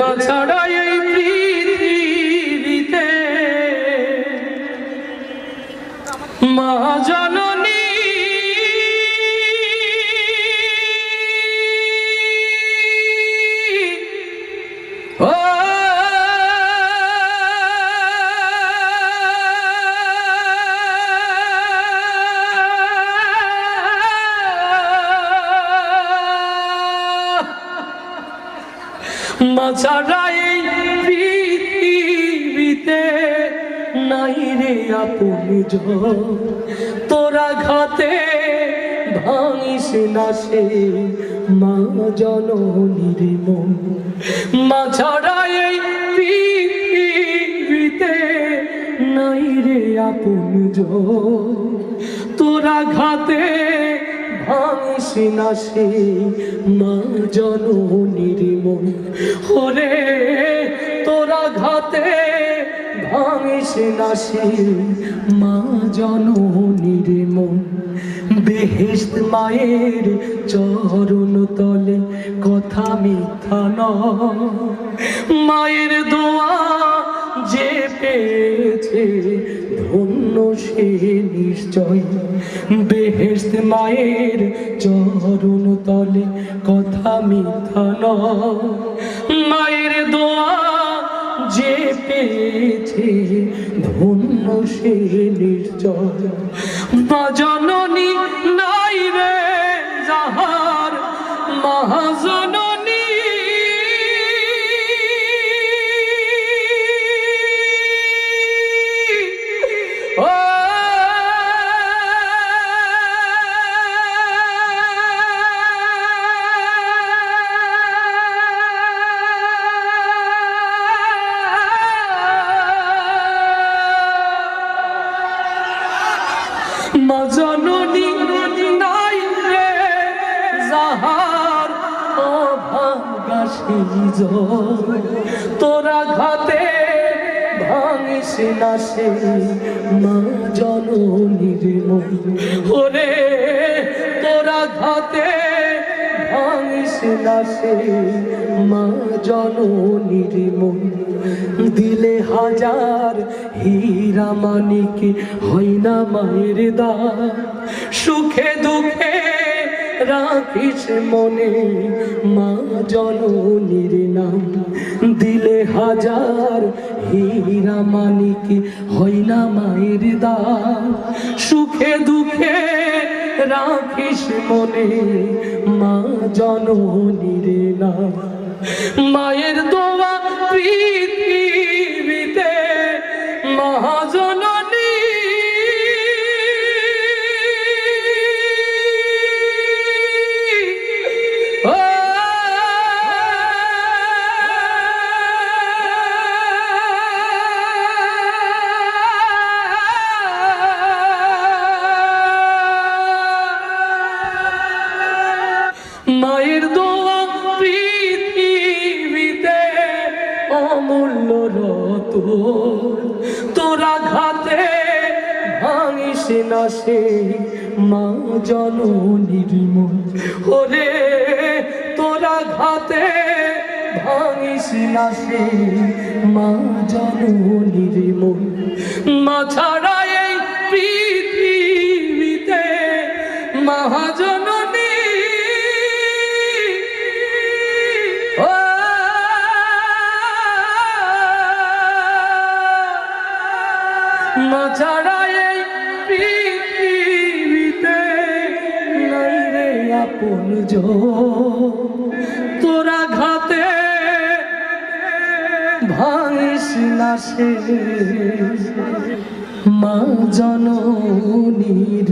মা ছাড়া এই পৃথিবীতে। রে তোরা ঘাতে ভাঙিস না সে মা জননীর মন। মাছারা এই পৃথিবীতে নাই রে আপন তোরা ঘাতে ভাঙিস না সে মা জননীর মন ওরে, তোরা ঘাতে ভাঙিস না সে মা জননীর মন। বেহেস্ত মায়ের চরণ তলে কথা মিথ্যা মায়ের দোয়া যে পেয়েছে ধন্য সে নিশ্চয়। বেহেস্ত মায়ের চরণ তলে কথা মিথ্যা মায়ের দোয়া যে পেয়েছে ধন্য সে নিশ্চয়। মা নাই রে যাহার, মহাজননী মা জননী নাই রে, যাহার অভাগাসী তোরা ঘাতে ভাঙিস না সে মা জননীর ওরে, তোরা ঘাতে ভাঙিস না সে মা জননীর মন দিলে হাজার হীরা মানিক হয় না মায়ের দা সুখে দুঃখে রাখিস মনে মা জননীর নাম দিলে হাজার হীরা মানিক হয় না মায়ের দা সুখে দুঃখে রাখিস মনে মা জননীর নাম মায়ের দোয়া পৃথিবীতে মহাজননী। মায়ের দোয়া তোরা ঘাতে ভাঙিস না সে মা জননীর মন। ওরে, তোরা ঘাতে ভাঙিস না সে মা জননীর মন। মা ছাড়া এই পৃথিবীতে মহাজননী ছাড়া এই পৃথিবীতে তোরা ঘাতে ভাঙিস না সে মা জননীর